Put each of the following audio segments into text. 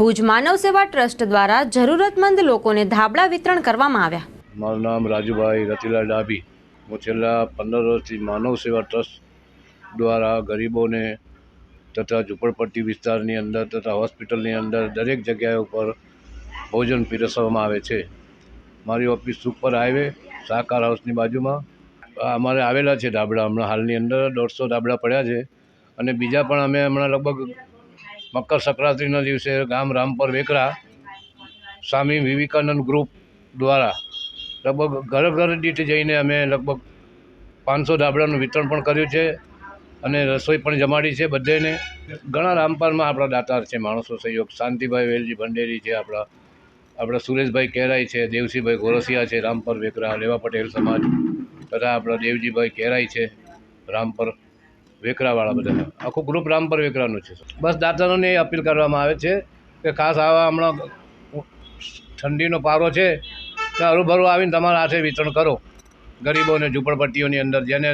ભુજ માનવ સેવા ટ્રસ્ટ દ્વારા જરૂરતમંદ લોકોને ધાબળા વિતરણ કરવામાં આવ્યા. મારું નામ રાજુભાઈ રતિલાલ ડાભી. હું છેલ્લા પંદર વર્ષથી માનવ સેવા ટ્રસ્ટ દ્વારા ગરીબોને તથા ઝૂંપડપટ્ટી વિસ્તારની અંદર તથા હોસ્પિટલની અંદર દરેક જગ્યાએ ઉપર ભોજન પીરસવામાં આવે છે. મારી ઓફિસ સુપર હાઈવે સાકાર હાઉસની બાજુમાં. અમારે આવેલા છે ધાબળા. હમણાં હાલની અંદર દોઢસો ધાબળા પડ્યા છે અને બીજા પણ અમે હમણાં લગભગ મકર સંક્રાંતિના દિવસે ગામ રામપર વેકરા, સ્વામી વિવેકાનંદ ગ્રુપ દ્વારા લગભગ ઘર ઘર દીઠ જઈને અમે લગભગ પાંચસો ધાબળાનું વિતરણ પણ કર્યું છે અને રસોઈ પણ જમાડી છે બધેને ઘણા રામપાલમાં આપણા દાતાર છે, માણસો સહયોગ. શાંતિભાઈ વેલજી ભંડેરી છે, આપણા આપણા સુરેશભાઈ કેરાઈ છે, દેવસીભાઈ ગોરસિયા છે રામપર વેકરા લેવા પટેલ સમાજ, તથા આપણા દેવજીભાઈ કેરાઈ છે રામપર. વેકરાવાળા બધા. આખું ગ્રુપ રામ પર વેકરાનું છે. બસ દાતારોને એ અપીલ કરવામાં આવે છે કે ખાસ આવા હમણાં ઠંડીનો પારો છે, તો હરુભરું આવીને તમારા હાથે વિતરણ કરો. ગરીબોને, ઝૂંપડપટ્ટીઓની અંદર જેને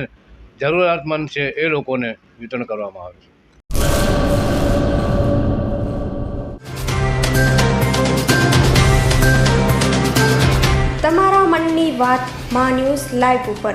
જરૂરિયાતમંદ છે એ લોકોને વિતરણ કરવામાં આવે છે. તમારા મનની વાત મા ન્યૂઝ લાઈવ ઉપર.